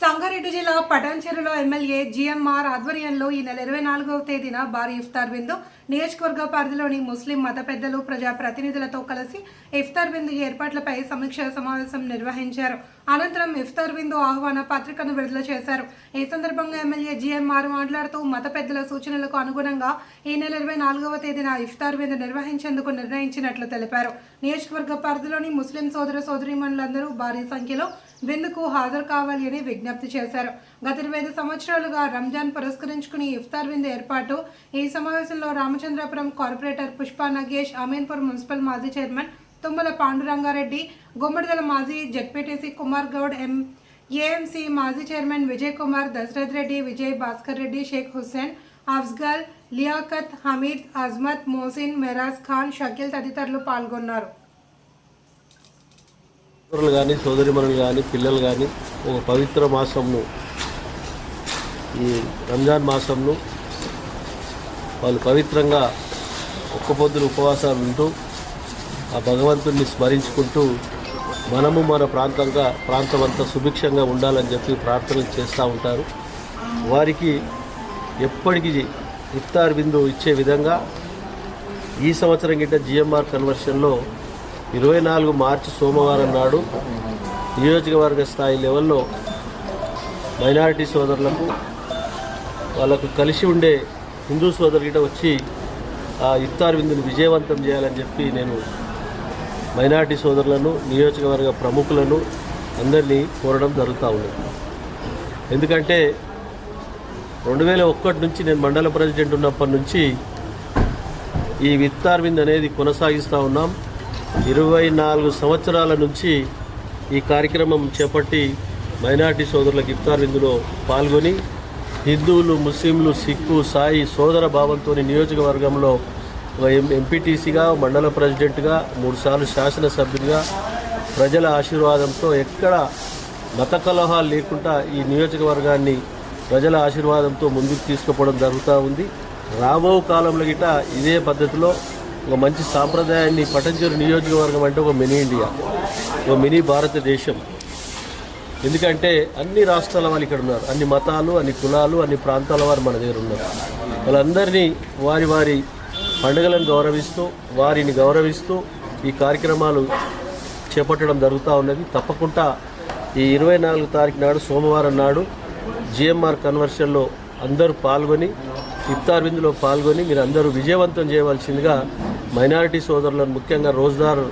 సంగారెడ్డి జిల్లా పటాన్చెరులో MLA GMR ఆధ్వర్యంలో ఈ నెల ఇరవై నాలుగవ తేదీన భారీ ఇఫ్తార్ విందు నియోజకవర్గ పరిధిలోని ముస్లిం మత పెద్దలు ప్రజా ప్రతినిధులతో కలిసి ఇఫ్తార్ విందు ఏర్పాట్లపై సమీక్ష సమావేశం నిర్వహించారు. అనంతరం ఇఫ్తార్ విందు ఆహ్వాన పత్రికను విడుదల చేశారు. ఈ సందర్భంగా ఎమ్మెల్యే జిఎంఆర్ మాట్లాడుతూ మత పెద్దల సూచనలకు అనుగుణంగా ఈ నెల ఇరవై నాలుగవ తేదీన ఇఫ్తార్ విందు నిర్వహించేందుకు నిర్ణయించినట్లు తెలిపారు. నియోజకవర్గ పరిధిలోని ముస్లిం సోదర సోదరీమణులందరూ భారీ సంఖ్యలో విందుకు హాజరు కావాలి అని విజ్ఞప్తి చేశారు. గత ఇరవై ఐదు సంవత్సరాలుగా రంజాన్ పురస్కరించుకుని ఇఫ్తార్ విందు ఏర్పాటు. ఈ సమావేశంలో రామచంద్రపురం కార్పొరేటర్ పుష్ప నగేష్ అమీన్పూర్ మున్సిపల్ మాజీ చైర్మన్ తుమ్మల పాండురంగారెడ్డి గుమ్మడిదల మాజీ ZPTC Kumar Goud M AMC మాజీ చైర్మన్ విజయ్ కుమార్ దశరథ్ రెడ్డి విజయ్ భాస్కర్ రెడ్డి షేక్ హుస్సేన్ అఫ్జల్ లియాకత్ హమీద్ అజ్మత్ మోసిన్ మెరాజ్ ఖాన్ షకీల్ తదితరులు పాల్గొన్నారు. సోదరులు కానీ సోదరిమణులు కానీ పిల్లలు కానీ ఒక పవిత్ర మాసంను ఈ రంజాన్ మాసంను వాళ్ళు పవిత్రంగా ఒక్క పొద్దులు ఉపవాసాలు ఉంటూ ఆ భగవంతుణ్ణి స్మరించుకుంటూ మనము మన ప్రాంతంగా ప్రాంతం అంతా సుభిక్షంగా ఉండాలని చెప్పి ప్రార్థనలు చేస్తూ ఉంటారు. వారికి ఎప్పటికీ ఇఫ్తార్ బిందు ఇచ్చే విధంగా ఈ సంవత్సరం గిట్ట జిఎంఆర్ కన్వర్షన్లో ఇరవై నాలుగు మార్చి సోమవారం నాడు నియోజకవర్గ స్థాయి లెవెల్లో మైనారిటీ సోదరులకు వాళ్ళకు కలిసి ఉండే హిందూ సోదరు గిట్ట వచ్చి ఆ ఇఫ్తార్ విందుని విజయవంతం చేయాలని చెప్పి నేను మైనార్టీ సోదరులను నియోజకవర్గ ప్రముఖులను అందరినీ కోరడం జరుగుతూ ఉంది. ఎందుకంటే రెండు వేల ఒక్కటి నుంచి నేను మండల ప్రెసిడెంట్ ఉన్నప్పటి నుంచి ఈ విత్తార్ వింద్ అనేది కొనసాగిస్తూ ఉన్నాం. ఇరవై నాలుగు సంవత్సరాల నుంచి ఈ కార్యక్రమం చేపట్టి మైనార్టీ సోదరులకు ఇఫ్తార్ విందులో పాల్గొని హిందువులు ముస్లింలు సిక్కు సాయి సోదర భావంతో నియోజకవర్గంలో ఒక ఎంపీటీసీగా మండల ప్రెసిడెంట్గా మూడుసార్లు శాసనసభ్యుడిగా ప్రజల ఆశీర్వాదంతో ఎక్కడ మత కలహాలు లేకుండా ఈ నియోజకవర్గాన్ని ప్రజల ఆశీర్వాదంతో ముందుకు తీసుకుపోవడం జరుగుతూ ఉంది. రాబో కాలంలో గిట ఇదే పద్ధతిలో ఒక మంచి సాంప్రదాయాన్ని పటంచేరు నియోజకవర్గం అంటే ఒక మినీ ఇండియా ఒక మినీ భారతదేశం. ఎందుకంటే అన్ని రాష్ట్రాల వాళ్ళు ఇక్కడ ఉన్నారు. అన్ని మతాలు అన్ని కులాలు అన్ని ప్రాంతాల వారు మన దగ్గర ఉన్నారు. వాళ్ళందరినీ వారి వారి పండుగలను గౌరవిస్తూ వారిని గౌరవిస్తూ ఈ కార్యక్రమాలు చేపట్టడం జరుగుతూ ఉన్నది. తప్పకుండా ఈ ఇరవై నాలుగు తారీఖు నాడు సోమవారం నాడు జిఎంఆర్ కన్వర్షన్లో అందరూ పాల్గొని ఇఫ్తార్ విందులో పాల్గొని మీరు అందరూ విజయవంతం చేయవలసిందిగా మైనారిటీ సోదరులను ముఖ్యంగా రోజుదార్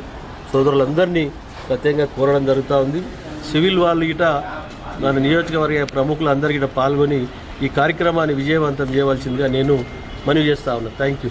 సోదరులందరినీ ప్రత్యేకంగా కోరడం జరుగుతూ ఉంది. సివిల్ వాళ్ళు ఇట మన నియోజకవర్గ ప్రముఖులు పాల్గొని ఈ కార్యక్రమాన్ని విజయవంతం చేయవలసిందిగా నేను మనవి చేస్తా ఉన్నా. Thank you